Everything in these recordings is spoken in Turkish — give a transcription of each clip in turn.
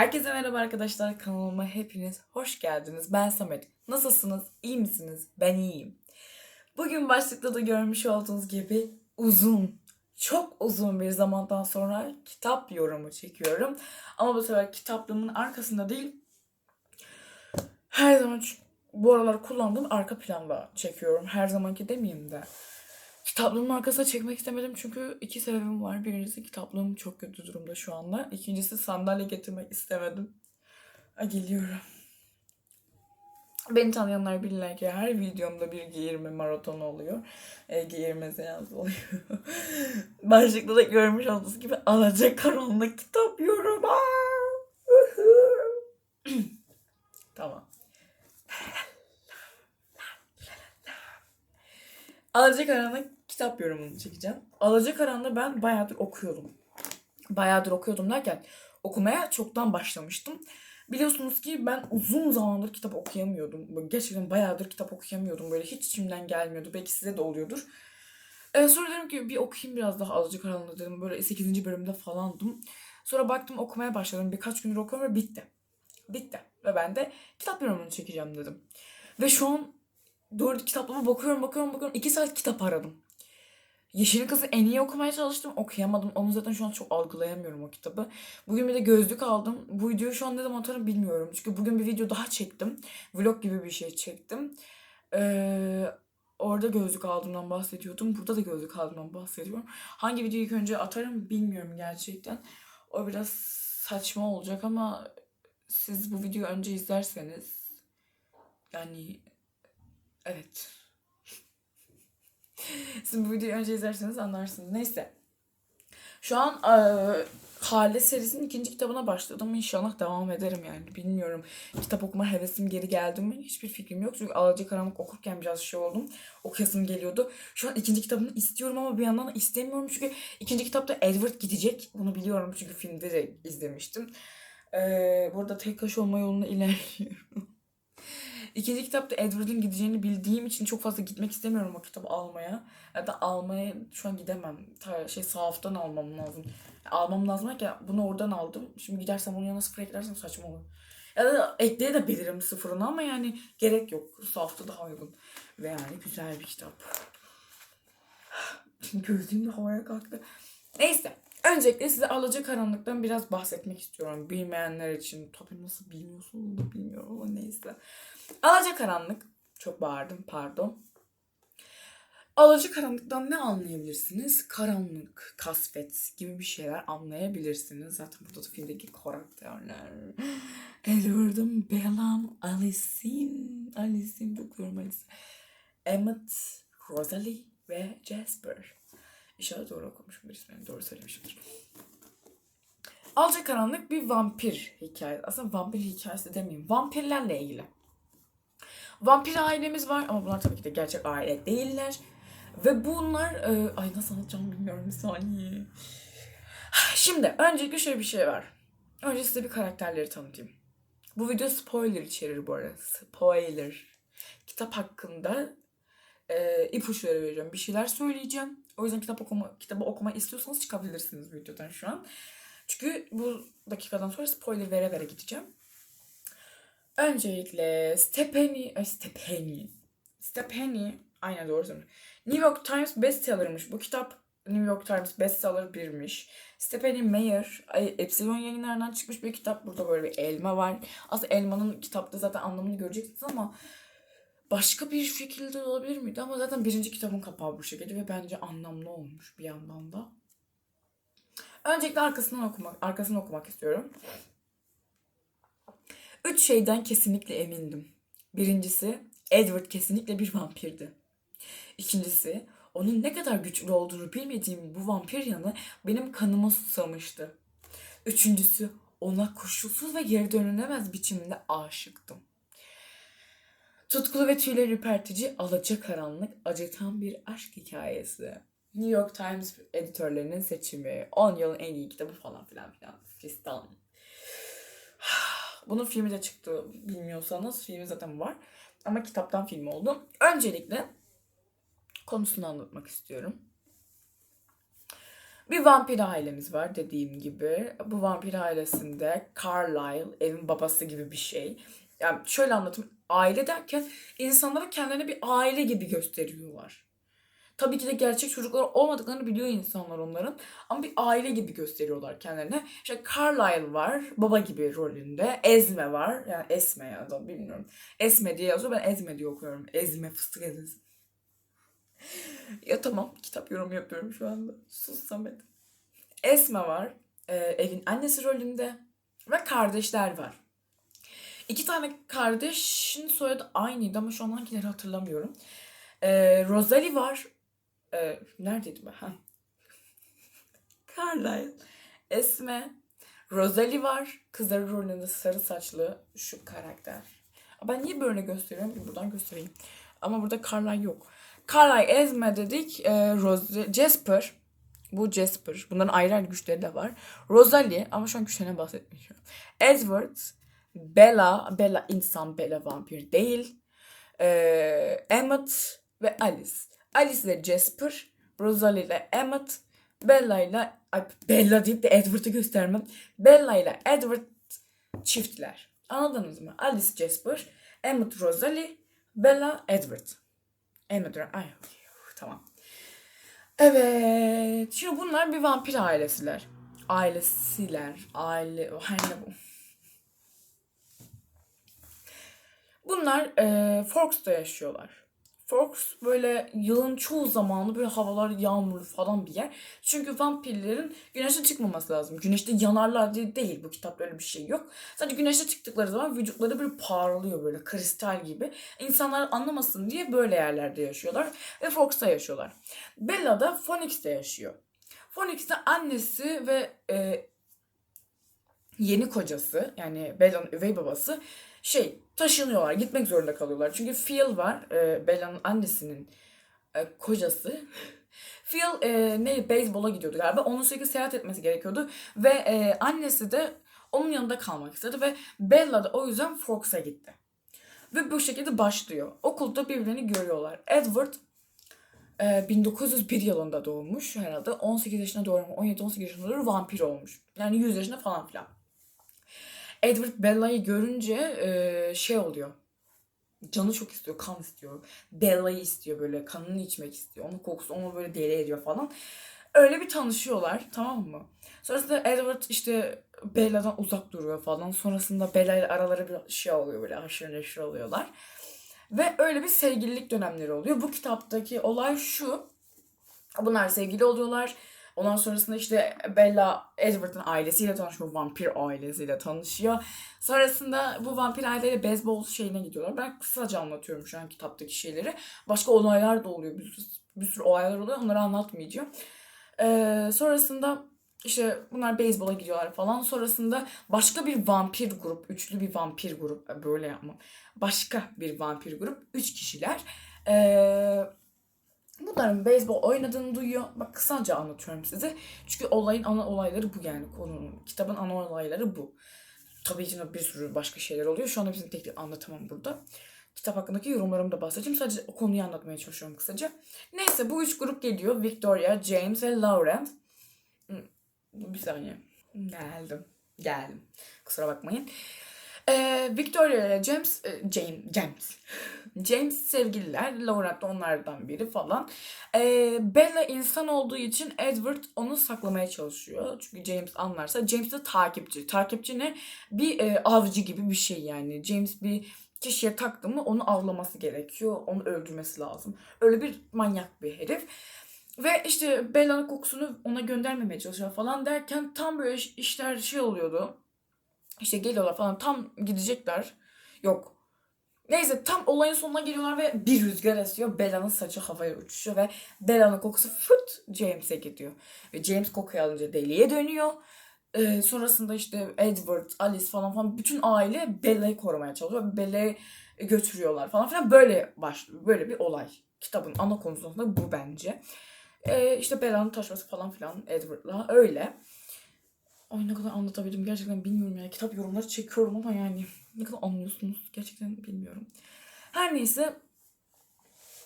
Herkese merhaba arkadaşlar. Kanalıma hepiniz hoş geldiniz. Ben Samet. Nasılsınız? İyi misiniz? Ben iyiyim. Bugün başlıkta da görmüş olduğunuz gibi uzun, çok uzun bir zamandan sonra kitap yorumu çekiyorum. Ama bu sefer kitaplığımın arkasında değil, her zaman bu aralar kullandığım arka planda çekiyorum. Her zamanki demeyeyim de. Kitaplığımın arkasına çekmek istemedim çünkü iki sebebim var. Birincisi kitaplığım çok kötü durumda şu anda. İkincisi sandalye getirmek istemedim. Ay, geliyorum. Beni tanıyanlar bilirler ki her videomda bir giyirme maratonu oluyor. E, giyirme seansı oluyor. Başlıkta da görmüş olduğunuz gibi Alacakaranlık kitap yorumu. tamam. Alacakaranlık kitap yorumunu çekeceğim. Alacakaranlığı ben bayağıdır okuyordum. Bayağıdır okuyordum derken okumaya çoktan başlamıştım. Biliyorsunuz ki ben uzun zamandır kitap okuyamıyordum. Gerçekten bayağıdır kitap okuyamıyordum. Böyle hiç içimden gelmiyordu. Belki size de oluyordur. Ee, sonra dedim ki bir okuyayım biraz daha Alacakaranlığı dedim. Böyle 8. bölümde falandım. Sonra baktım okumaya başladım. Birkaç gündür okuyorum ve bitti. Bitti. Ve ben de kitap yorumunu çekeceğim dedim. Ve şu an doğru kitaplığıma bakıyorum bakıyorum bakıyorum. iki saat kitap aradım. Yeşil Kız'ı en iyi okumaya çalıştım. Okuyamadım. Onu zaten şu an çok algılayamıyorum o kitabı. Bugün bir de gözlük aldım. Bu videoyu şu an ne zaman atarım bilmiyorum. Çünkü bugün bir video daha çektim. Vlog gibi bir şey çektim. Ee, orada gözlük aldığımdan bahsediyordum. Burada da gözlük aldığımdan bahsediyorum. Hangi videoyu ilk önce atarım bilmiyorum gerçekten. O biraz saçma olacak ama siz bu videoyu önce izlerseniz yani evet siz bu videoyu önce izlerseniz anlarsınız. Neyse. Şu an eee Hale serisinin ikinci kitabına başladım. İnşallah devam ederim yani. Bilmiyorum. Kitap okuma hevesim geri geldi mi? Hiçbir fikrim yok. Çünkü Alacakaranlık okurken biraz şey oldum. Okuyasım geliyordu. Şu an ikinci kitabını istiyorum ama bir yandan da istemiyorum. Çünkü ikinci kitapta Edward gidecek. Bunu biliyorum çünkü filmde de izlemiştim. Eee burada tek kaş olma yolunda ilerliyorum. İkinci kitapta Edward'ın gideceğini bildiğim için çok fazla gitmek istemiyorum o kitabı almaya. Ya da almaya şu an gidemem. Ta şey sahaftan almam lazım. Almam lazım derken bunu oradan aldım. Şimdi gidersem onun yanına sıfır eklersem saçma olur. Ya da ekleyebilirim sıfırını ama yani gerek yok. Sahafta daha uygun. Ve yani güzel bir kitap. Gözüm de havaya kalktı. Neyse. Öncelikle size Alacakaranlık'tan biraz bahsetmek istiyorum. Bilmeyenler için. Tabii nasıl bilmiyorsunuz da bilmiyorum ama neyse. Alacakaranlık. Çok bağırdım pardon. Alacakaranlıktan ne anlayabilirsiniz? Karanlık, kasvet gibi bir şeyler anlayabilirsiniz. Zaten burada da filmdeki karakterler. Edward'ın Bellam, Alice'in, Alice'in çok seviyorum Alice. Emmett, Rosalie ve Jasper. İnşallah doğru okumuşumdur ismini. Doğru söylemişimdir. Alacakaranlık bir vampir hikayesi. Aslında vampir hikayesi demeyeyim. Vampirlerle ilgili. Vampir ailemiz var ama bunlar tabii ki de gerçek aile değiller. Ve bunlar... e, ay nasıl anlatacağım bilmiyorum bir saniye. Şimdi öncelikle şöyle bir şey var. Önce size bir karakterleri tanıtayım. Bu video spoiler içerir bu arada. Spoiler. Kitap hakkında e, ipuçları vereceğim. Bir şeyler söyleyeceğim. O yüzden kitap okuma, kitabı okuma istiyorsanız çıkabilirsiniz videodan şu an. Çünkü bu dakikadan sonra spoiler vere vere gideceğim. Öncelikle Stephanie, ay Stephanie, Stephanie, aynen doğru söylüyorum. New York Times bestseller'mış bu kitap. New York Times bestseller birmiş. Stephanie Meyer, Epsilon yayınlarından çıkmış bir kitap. Burada böyle bir elma var. Aslında elmanın kitapta zaten anlamını göreceksiniz ama başka bir şekilde de olabilir miydi? Ama zaten birinci kitabın kapağı bu şekilde ve bence anlamlı olmuş bir yandan da. Öncelikle arkasından okumak, arkasını okumak istiyorum. Üç şeyden kesinlikle emindim. Birincisi, Edward kesinlikle bir vampirdi. İkincisi, onun ne kadar güçlü olduğunu bilmediğim bu vampir yanı benim kanıma susamıştı. Üçüncüsü, ona koşulsuz ve geri dönülemez biçimde aşıktım. Tutkulu ve tüyleri ürpertici, alacakaranlık, acıtan bir aşk hikayesi. New York Times editörlerinin seçimi. 10 yılın en iyi kitabı falan filan filan. Fistan. Bunun filmi de çıktı bilmiyorsanız. Filmi zaten var. Ama kitaptan film oldu. Öncelikle konusunu anlatmak istiyorum. Bir vampir ailemiz var dediğim gibi. Bu vampir ailesinde Carlisle evin babası gibi bir şey. Yani şöyle anlatayım. Aile derken insanlara kendilerine bir aile gibi gösteriyorlar. Tabii ki de gerçek çocuklar olmadıklarını biliyor insanlar onların. Ama bir aile gibi gösteriyorlar kendilerine. İşte Carlisle var. Baba gibi rolünde. Ezme var. Yani Esme ya da bilmiyorum. Esme diye yazıyor. Ben Ezme diye okuyorum. Ezme fıstık ezmesi. ya tamam. Kitap yorum yapıyorum şu anda. Sus Samet. Esme var. e, evin annesi rolünde. Ve kardeşler var. İki tane kardeşin soyadı aynıydı ama şu an hangileri hatırlamıyorum. E, Rosalie var. E, neredeydi ben? Ha. Carlisle. Esme. Rosalie var. Kızları rolünde sarı saçlı şu karakter. Ben niye böyle gösteriyorum? Bir buradan göstereyim. Ama burada Carlisle yok. Carlisle, Esme dedik. E, Rose, Jasper. Bu Jasper. Bunların ayrı ayrı güçleri de var. Rosalie ama şu an güçlerine bahsetmiyorum. Edward, Bella, Bella insan, Bella vampir değil. Ee, Emmett ve Alice. Alice ile Jasper, Rosalie ile Emmett, Bella ile Bella deyip de Edward'ı göstermem. Bella ile Edward çiftler. Anladınız mı? Alice Jasper, Emmett Rosalie, Bella Edward. Emmett ay tamam. Evet. Şimdi bunlar bir vampir ailesiler. Ailesiler. Aile. Her ne bu? Bunlar e, Forks'ta yaşıyorlar. Forks böyle yılın çoğu zamanı böyle havalar yağmurlu falan bir yer. Çünkü vampirlerin güneşte çıkmaması lazım. Güneşte yanarlar diye değil. Bu kitapta öyle bir şey yok. Sadece güneşte çıktıkları zaman vücutları böyle parlıyor böyle kristal gibi. İnsanlar anlamasın diye böyle yerlerde yaşıyorlar. Ve Forks'ta yaşıyorlar. Bella da Phoenix'te yaşıyor. Phoenix'te annesi ve e, yeni kocası yani Bella'nın üvey babası şey taşınıyorlar. Gitmek zorunda kalıyorlar. Çünkü Phil var. E, Bella'nın annesinin e, kocası. Phil e, ne beyzbola gidiyordu galiba. Onun sürekli seyahat etmesi gerekiyordu. Ve e, annesi de onun yanında kalmak istedi. Ve Bella da o yüzden Forks'a gitti. Ve bu şekilde başlıyor. Okulda birbirlerini görüyorlar. Edward e, 1901 yılında doğmuş herhalde. 18 yaşına doğru 17-18 yaşında doğru vampir olmuş. Yani 100 yaşında falan filan. Edward Bella'yı görünce e, şey oluyor. Canı çok istiyor, kan istiyor. Bella'yı istiyor böyle, kanını içmek istiyor. Onun kokusu onu böyle deli ediyor falan. Öyle bir tanışıyorlar tamam mı? Sonrasında Edward işte Bella'dan uzak duruyor falan. Sonrasında Bella ile araları bir şey oluyor böyle aşırı neşir oluyorlar. Ve öyle bir sevgililik dönemleri oluyor. Bu kitaptaki olay şu. Bunlar sevgili oluyorlar. Ondan sonrasında işte Bella Edward'ın ailesiyle tanışıyor. Vampir ailesiyle tanışıyor. Sonrasında bu vampir aileyle beyzbol şeyine gidiyorlar. Ben kısaca anlatıyorum şu an kitaptaki şeyleri. Başka olaylar da oluyor. Bir sürü, bir sürü olaylar oluyor. Onları anlatmayacağım. Ee, sonrasında işte bunlar beyzbola gidiyorlar falan. Sonrasında başka bir vampir grup, üçlü bir vampir grup, böyle yapmam. Başka bir vampir grup, üç kişiler. Ee, bunların beyzbol oynadığını duyuyor. Bak kısaca anlatıyorum size. Çünkü olayın ana olayları bu yani konunun. Kitabın ana olayları bu. Tabii ki bir sürü başka şeyler oluyor. Şu anda bizim tek anlatamam burada. Kitap hakkındaki yorumlarımı da bahsedeceğim. Sadece o konuyu anlatmaya çalışıyorum kısaca. Neyse bu üç grup geliyor. Victoria, James ve Laurent. Bir saniye. Geldim. Geldim. Kusura bakmayın. Ee, Victoria ile James, e, James, James. James sevgililer. Laurent de onlardan biri falan. Ee, Bella insan olduğu için Edward onu saklamaya çalışıyor. Çünkü James anlarsa. James de takipçi. Takipçi ne? Bir e, avcı gibi bir şey yani. James bir kişiye taktı mı onu avlaması gerekiyor. Onu öldürmesi lazım. Öyle bir manyak bir herif. Ve işte Bella'nın kokusunu ona göndermemeye çalışıyor falan derken tam böyle işler şey oluyordu. İşte geliyorlar falan tam gidecekler. Yok. Neyse tam olayın sonuna geliyorlar ve bir rüzgar esiyor. Bella'nın saçı havaya uçuşuyor ve Bella'nın kokusu fırt James'e gidiyor. Ve James kokuyu alınca deliye dönüyor. Ee, sonrasında işte Edward, Alice falan falan bütün aile Bella'yı korumaya çalışıyor. Bella'yı götürüyorlar falan filan. Böyle başlıyor. Böyle bir olay. Kitabın ana konusu aslında bu bence. Ee, işte Bella'nın taşması falan filan Edward'la öyle. Ay ne kadar anlatabildim gerçekten bilmiyorum ya. Kitap yorumları çekiyorum ama yani ne kadar anlıyorsunuz gerçekten bilmiyorum. Her neyse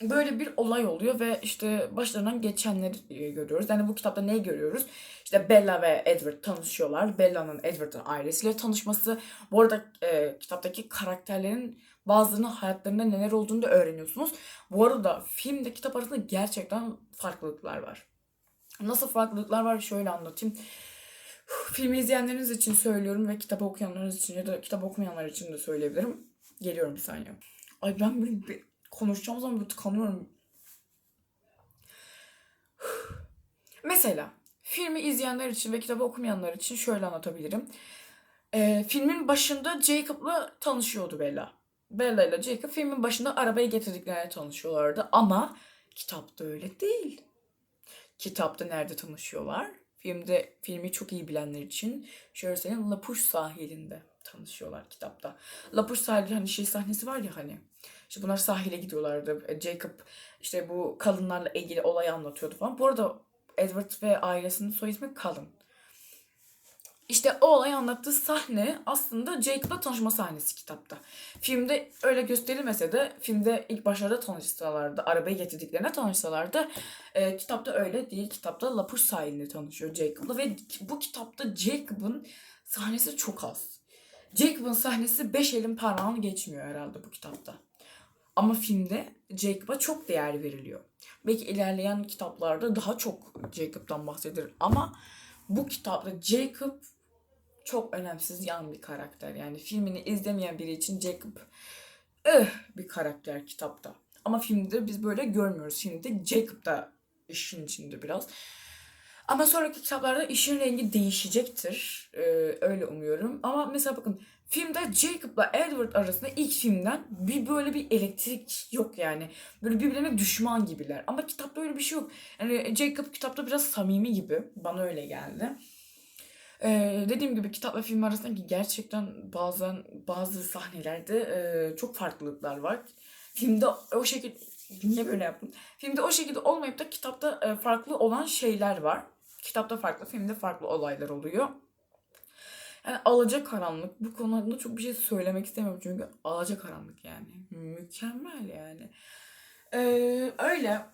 böyle bir olay oluyor ve işte başlarından geçenleri e, görüyoruz. Yani bu kitapta neyi görüyoruz? İşte Bella ve Edward tanışıyorlar. Bella'nın Edward'ın ailesiyle tanışması. Bu arada e, kitaptaki karakterlerin bazılarının hayatlarında neler olduğunu da öğreniyorsunuz. Bu arada filmde kitap arasında gerçekten farklılıklar var. Nasıl farklılıklar var şöyle anlatayım. Filmi izleyenleriniz için söylüyorum ve kitap okuyanlarınız için ya da kitap okumayanlar için de söyleyebilirim. Geliyorum bir saniye. Ay ben böyle bir konuşacağım zaman böyle tıkanıyorum. Mesela filmi izleyenler için ve kitabı okumayanlar için şöyle anlatabilirim. Ee, filmin başında Jacob'la tanışıyordu Bella. Bella ile Jacob filmin başında arabayı getirdiklerine tanışıyorlardı ama kitapta öyle değil. Kitapta nerede tanışıyorlar? Filmde filmi çok iyi bilenler için söyleyeyim Lapuş sahilinde tanışıyorlar kitapta. Lapuş sahili hani şey sahnesi var ya hani. İşte bunlar sahile gidiyorlardı. E, Jacob işte bu kadınlarla ilgili olayı anlatıyordu falan. Bu arada Edward ve ailesinin soy ismi Cullen. İşte o olayı anlattığı sahne aslında Jacob'la tanışma sahnesi kitapta. Filmde öyle gösterilmese de filmde ilk başlarda tanışsalardı, arabayı getirdiklerine tanışsalardı e, kitapta öyle değil. Kitapta Lapuş sahilinde tanışıyor Jacob'la ve bu kitapta Jacob'ın sahnesi çok az. Jacob'ın sahnesi beş elin parmağını geçmiyor herhalde bu kitapta. Ama filmde Jacob'a çok değer veriliyor. Belki ilerleyen kitaplarda daha çok Jacob'dan bahsedilir ama bu kitapta Jacob çok önemsiz yan bir karakter. Yani filmini izlemeyen biri için Jacob eh, bir karakter kitapta. Ama filmde biz böyle görmüyoruz. Filmde Jacob da işin içinde biraz. Ama sonraki kitaplarda işin rengi değişecektir. Ee, öyle umuyorum. Ama mesela bakın filmde Jacob'la Edward arasında ilk filmden bir böyle bir elektrik yok yani. Böyle birbirlerine düşman gibiler. Ama kitapta öyle bir şey yok. Yani Jacob kitapta biraz samimi gibi. Bana öyle geldi. Ee, dediğim gibi kitap ve film arasındaki gerçekten bazen bazı sahnelerde e, çok farklılıklar var. Filmde o şekilde niye böyle yaptım? Filmde o şekilde olmayıp da kitapta e, farklı olan şeyler var. Kitapta farklı, filmde farklı olaylar oluyor. Yani alaca karanlık. Bu konu hakkında çok bir şey söylemek istemiyorum çünkü alaca karanlık yani. Mükemmel yani. Ee, öyle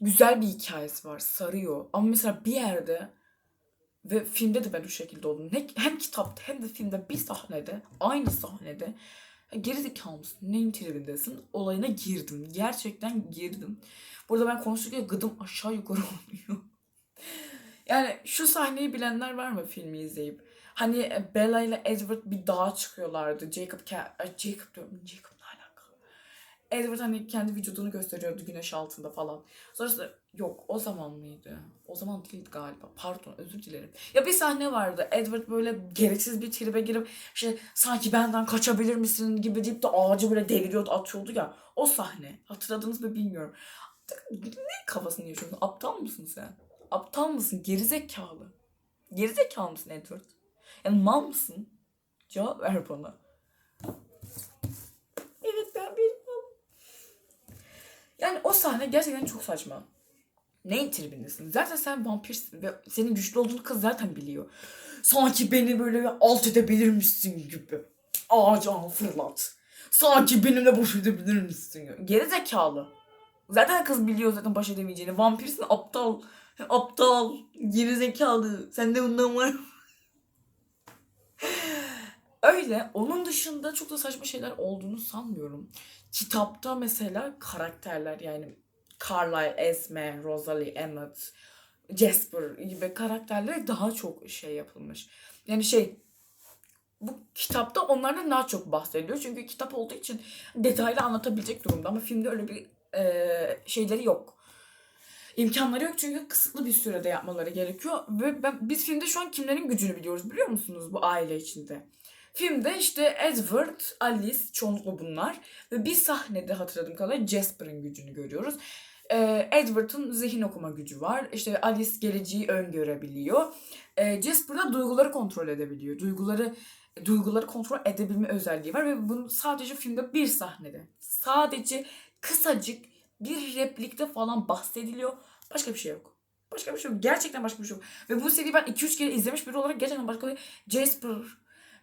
güzel bir hikayesi var. Sarıyor. Ama mesela bir yerde ve filmde de ben o şekilde oldum. Ne, hem kitapta hem de filmde bir sahnede, aynı sahnede gerizekalı mısın, neyin tribindesin olayına girdim. Gerçekten girdim. Burada ben konuşurken gıdım aşağı yukarı oluyor. yani şu sahneyi bilenler var mı filmi izleyip? Hani e, Bella ile Edward bir dağa çıkıyorlardı. Jacob, Jacob diyorum, Jacob ne alaka? Edward hani kendi vücudunu gösteriyordu güneş altında falan. Sonrasında yok o zaman mıydı? O zaman değildi galiba. Pardon özür dilerim. Ya bir sahne vardı. Edward böyle gereksiz bir tribe girip işte sanki benden kaçabilir misin gibi deyip de ağacı böyle deviriyordu atıyordu ya. O sahne. Hatırladınız mı bilmiyorum. Ne kafasını yaşıyorsun? Aptal mısın sen? Aptal mısın? Gerizekalı. Gerizekalı mısın Edward? Yani mal mısın? Cevap ver bana. Evet ben bir malım. Yani o sahne gerçekten çok saçma. Neyin tribindesin? Zaten sen vampirsin ve senin güçlü olduğunu kız zaten biliyor. Sanki beni böyle alt edebilir misin gibi. Ağaca fırlat. Sanki benimle baş edebilir misin gibi. Geri zekalı. Zaten kız biliyor zaten baş edemeyeceğini. Vampirsin aptal. Aptal. Geri zekalı. Sende bundan var? Öyle. Onun dışında çok da saçma şeyler olduğunu sanmıyorum. Kitapta mesela karakterler yani Carlisle, Esme, Rosalie, Emmett, Jasper gibi karakterlere daha çok şey yapılmış. Yani şey bu kitapta onlardan daha çok bahsediliyor. Çünkü kitap olduğu için detaylı anlatabilecek durumda ama filmde öyle bir e, şeyleri yok. İmkanları yok çünkü kısıtlı bir sürede yapmaları gerekiyor. Ve ben, biz filmde şu an kimlerin gücünü biliyoruz biliyor musunuz bu aile içinde? Filmde işte Edward, Alice çoğunlukla bunlar. Ve bir sahnede hatırladığım kadarıyla Jasper'ın gücünü görüyoruz. Ee, Edward'ın zihin okuma gücü var. İşte Alice geleceği öngörebiliyor. Ee, Jasper da duyguları kontrol edebiliyor. Duyguları duyguları kontrol edebilme özelliği var ve bunu sadece filmde bir sahnede. Sadece kısacık bir replikte falan bahsediliyor. Başka bir şey yok. Başka bir şey yok. Gerçekten başka bir şey yok. Ve bu seriyi ben 2-3 kere izlemiş biri olarak gerçekten başka bir Jasper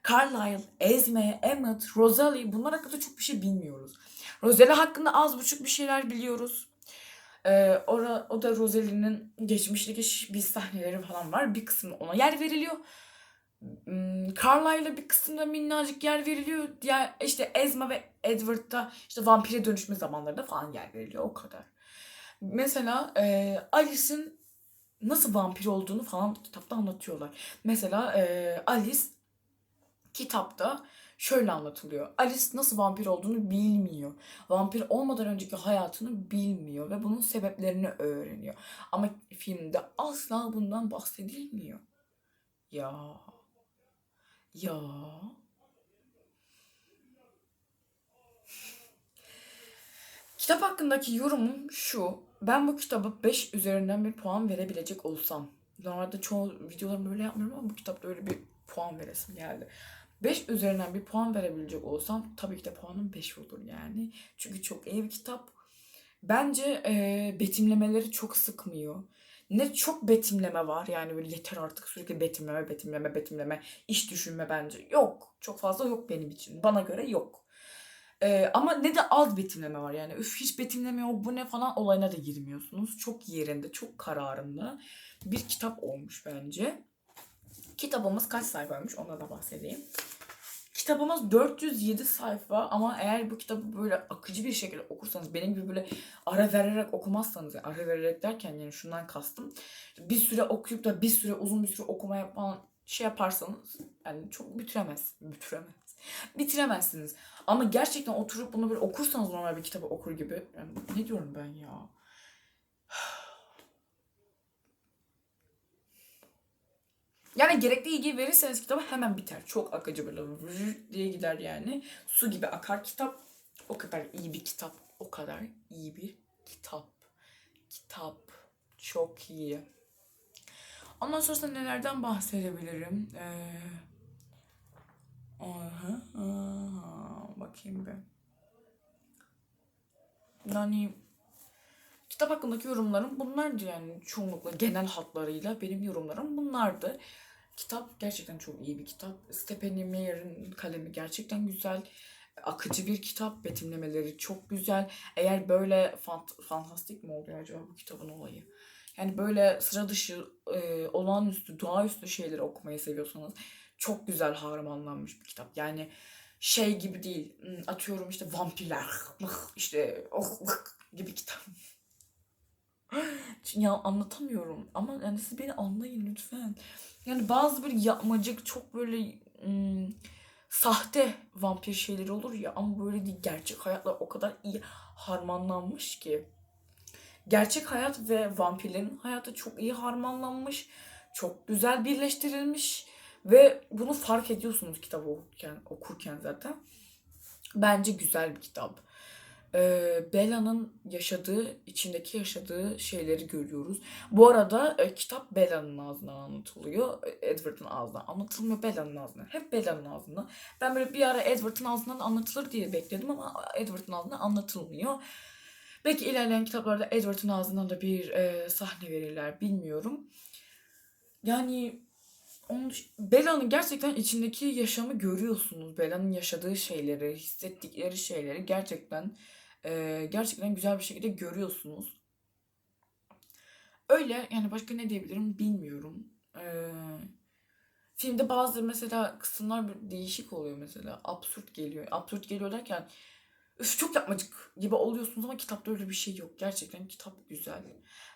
Carlisle, Esme, Emmett, Rosalie bunlar hakkında çok bir şey bilmiyoruz. Rosalie hakkında az buçuk bir şeyler biliyoruz. Ee, ora, o da Rosalie'nin geçmişteki bir sahneleri falan var. Bir kısmı ona yer veriliyor. Hmm, Carlisle'a bir kısımda minnacık yer veriliyor. Yani işte Esma ve Edward'da işte vampire dönüşme zamanlarında falan yer veriliyor. O kadar. Mesela e, Alice'in nasıl vampir olduğunu falan kitapta anlatıyorlar. Mesela e, Alice kitapta şöyle anlatılıyor. Alice nasıl vampir olduğunu bilmiyor. Vampir olmadan önceki hayatını bilmiyor ve bunun sebeplerini öğreniyor. Ama filmde asla bundan bahsedilmiyor. Ya. Ya. Kitap hakkındaki yorumum şu. Ben bu kitaba 5 üzerinden bir puan verebilecek olsam. Normalde çoğu videolarımı böyle yapmıyorum ama bu kitapta öyle bir puan veresim geldi. 5 üzerinden bir puan verebilecek olsam tabii ki de puanım 5 olur yani. Çünkü çok iyi bir kitap. Bence e, betimlemeleri çok sıkmıyor. Ne çok betimleme var yani böyle yeter artık sürekli betimleme betimleme betimleme iş düşünme bence. Yok çok fazla yok benim için. Bana göre yok. Ee, ama ne de az betimleme var yani. Üf hiç betimleme yok bu ne falan olayına da girmiyorsunuz. Çok yerinde, çok kararında bir kitap olmuş bence. Kitabımız kaç sayfaymış ona da bahsedeyim. Kitabımız 407 sayfa ama eğer bu kitabı böyle akıcı bir şekilde okursanız benim gibi böyle ara vererek okumazsanız yani ara vererek derken yani şundan kastım bir süre okuyup da bir süre uzun bir süre okumaya falan şey yaparsanız yani çok bitiremez bitiremez bitiremezsiniz. Ama gerçekten oturup bunu böyle okursanız normal bir kitabı okur gibi yani ne diyorum ben ya Yani gerekli ilgi verirseniz kitaba hemen biter. Çok akıcı böyle diye gider yani. Su gibi akar kitap. O kadar iyi bir kitap. O kadar iyi bir kitap. Kitap. Çok iyi. Ondan sonrasında nelerden bahsedebilirim? Ee, aha, aha, bakayım bir. Yani kitap hakkındaki yorumlarım bunlardı yani çoğunlukla genel hatlarıyla benim yorumlarım bunlardı. Kitap gerçekten çok iyi bir kitap. Stephanie Meyer'in kalemi gerçekten güzel. Akıcı bir kitap. Betimlemeleri çok güzel. Eğer böyle fant fantastik mi oluyor acaba bu kitabın olayı? Yani böyle sıra dışı, e, olağanüstü, doğaüstü şeyleri okumayı seviyorsanız çok güzel harmanlanmış bir kitap. Yani şey gibi değil. Hmm, atıyorum işte vampirler, işte oh, gibi kitap. Ya anlatamıyorum ama yani siz beni anlayın lütfen. Yani bazı böyle yapmacık çok böyle ım, sahte vampir şeyleri olur ya ama böyle değil gerçek hayatla o kadar iyi harmanlanmış ki. Gerçek hayat ve vampirlerin hayatı çok iyi harmanlanmış. Çok güzel birleştirilmiş ve bunu fark ediyorsunuz kitabı okurken, okurken zaten. Bence güzel bir kitap e, Bella'nın yaşadığı, içindeki yaşadığı şeyleri görüyoruz. Bu arada e, kitap Bella'nın ağzından anlatılıyor. Edward'ın ağzından anlatılmıyor Bella'nın ağzından. Hep Bella'nın ağzından. Ben böyle bir ara Edward'ın ağzından anlatılır diye bekledim ama Edward'ın ağzından anlatılmıyor. Belki ilerleyen kitaplarda Edward'ın ağzından da bir e, sahne verirler bilmiyorum. Yani onun Bella'nın gerçekten içindeki yaşamı görüyorsunuz. Bella'nın yaşadığı şeyleri, hissettikleri şeyleri gerçekten e, gerçekten güzel bir şekilde görüyorsunuz. Öyle yani başka ne diyebilirim bilmiyorum. E, filmde bazı mesela kısımlar değişik oluyor mesela. Absürt geliyor. Absürt geliyor derken üf çok yapmacık gibi oluyorsunuz ama kitapta öyle bir şey yok. Gerçekten kitap güzel.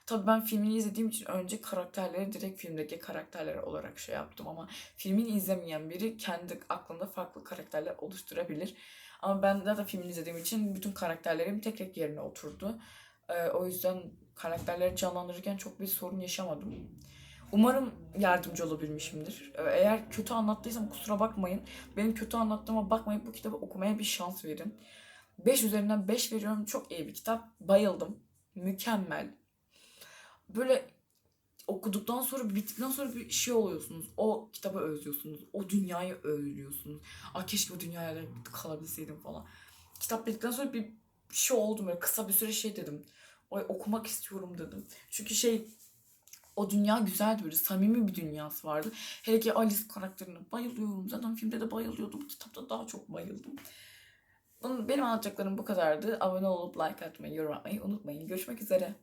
Tabii ben filmini izlediğim için önce karakterleri direkt filmdeki karakterler olarak şey yaptım ama filmini izlemeyen biri kendi aklında farklı karakterler oluşturabilir. Ama ben zaten filmini izlediğim için bütün karakterlerim tek tek yerine oturdu. Ee, o yüzden karakterleri canlandırırken çok bir sorun yaşamadım. Umarım yardımcı olabilmişimdir. Ee, eğer kötü anlattıysam kusura bakmayın. Benim kötü anlattığıma bakmayıp bu kitabı okumaya bir şans verin. 5 üzerinden 5 veriyorum. Çok iyi bir kitap. Bayıldım. Mükemmel. Böyle okuduktan sonra bittikten sonra bir şey oluyorsunuz. O kitabı özlüyorsunuz. O dünyayı özlüyorsunuz. Aa keşke o dünyaya kalabilseydim falan. Kitap bittikten sonra bir şey oldu böyle kısa bir süre şey dedim. Ay okumak istiyorum dedim. Çünkü şey O dünya güzeldi böyle samimi bir dünyası vardı. Hele ki Alice karakterine bayılıyorum. Zaten filmde de bayılıyordum. Kitapta daha çok bayıldım. Benim anlatacaklarım bu kadardı. Abone olup like atmayı, yorum atmayı unutmayın. Görüşmek üzere.